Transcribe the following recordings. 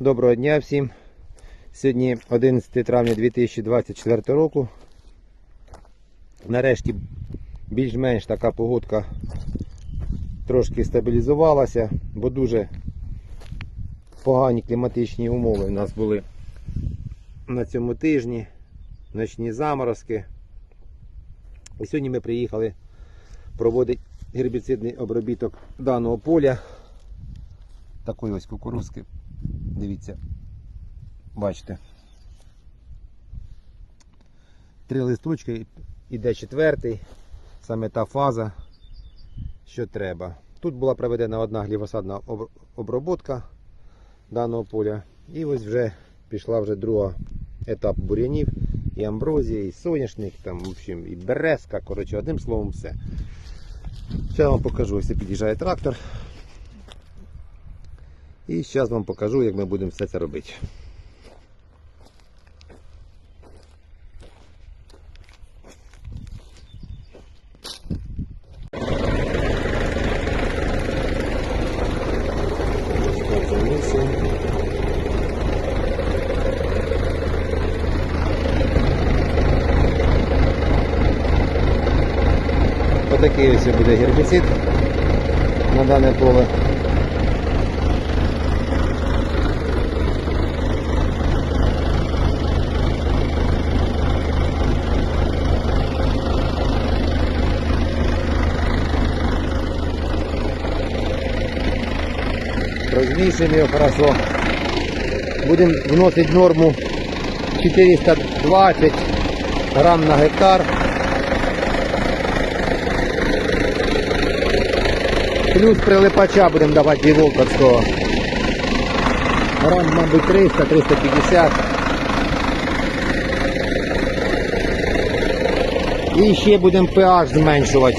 Доброго дня всім. Сьогодні 11 травня 2024 року. Нарешті більш-менш така погодка трошки стабілізувалася, бо дуже погані кліматичні умови у нас були на цьому тижні, ночні заморозки. І сьогодні ми приїхали проводити гербіцидний обробіток даного поля. Такої ось кукурузки. Дивіться, бачите. Три листочки, іде четвертий, саме та фаза, що треба. Тут була проведена одна гліфосатна об- обробка даного поля. І ось вже пішла вже друга етап бур'янів, і амброзія, і соняшник, там, в общем, і березка, коротше, одним словом, все. Зараз вам покажу, ось під'їжджає трактор. І зараз вам покажу, як ми будемо все це робити. Отакий ось буде гербіцид на дане поле. Размесим ее хорошо. Будем вносить норму 420 грамм на гектар. Плюс прилипача будемо давати Волковського. Грам, мабуть, 300, 350. І ще будемо pH зменшувати.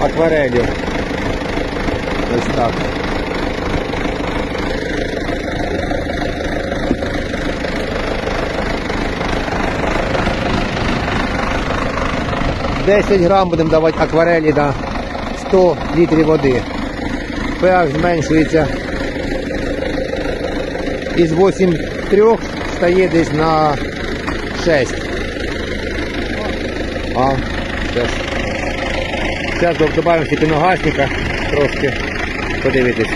Акварелью. Так. Десять грам будемо давати акварелі на 100 літрів води. pH зменшується із 8,3 стає десь на 6. А, зараз. Зараз додаємо степеногашника трошки. Подивитись.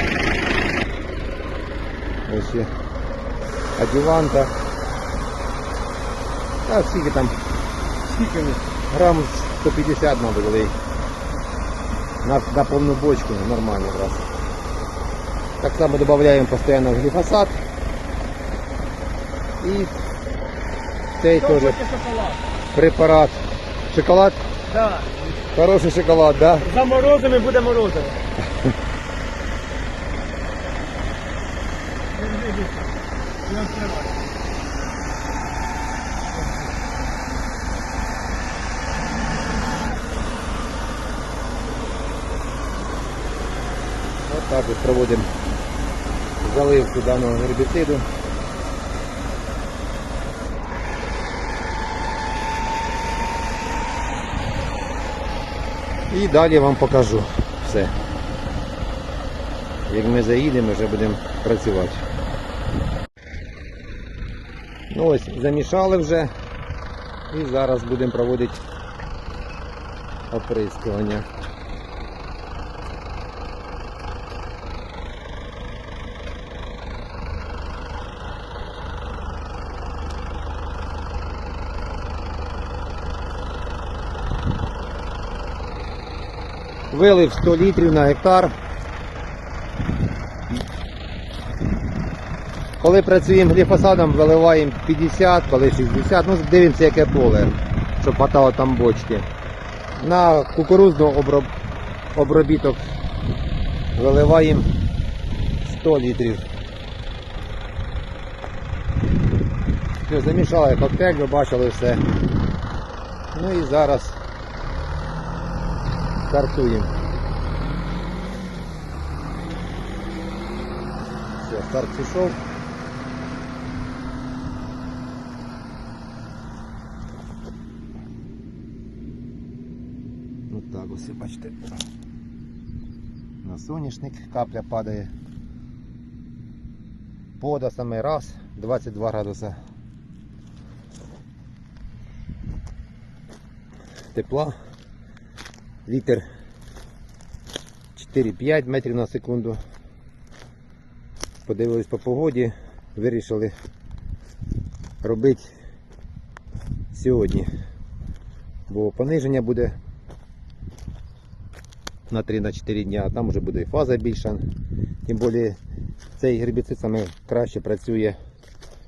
Ось є. Адюванта. А скільки там? Скільки? Грам 150, мабуть, влий. На, на повну бочку нормально якраз. Так само додаємо постійно гліфосат. І цей теж препарат. Шоколад? Да. Хороший шоколад, да? За морозами буде морозиво. Ось так ось проводимо заливку даного гербіциду. І далі вам покажу все. Як ми заїдемо, вже будемо працювати. Ну ось, замішали вже. І зараз будемо проводити оприскування. Вилив 100 літрів на гектар. Коли працюємо гліфосадом, виливаємо 50, коли 60, ну дивимося яке поле, щоб хватало там бочки. На кукурузну оброб... обробіток виливаємо 100 літрів. Все, замішали коктейль, ви бачили все. Ну і зараз стартуємо. Все, старт пішов. Так ось, бачите. На соняшник капля падає. Погода саме раз, 22 градуса. Тепла. Вітер 4-5 метрів на секунду. Подивились по погоді, вирішили робити сьогодні. Бо пониження буде на 3-4 дня, а там вже буде і фаза більша. Тим більше цей гербіцид саме краще працює,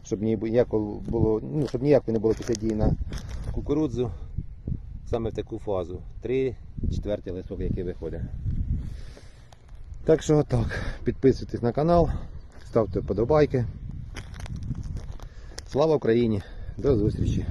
щоб ніяко було, ну, щоб ніяк не було після дії на кукурудзу саме в таку фазу. 3 четвертий листок, який виходить. Так що так, підписуйтесь на канал, ставте вподобайки. Слава Україні! До зустрічі!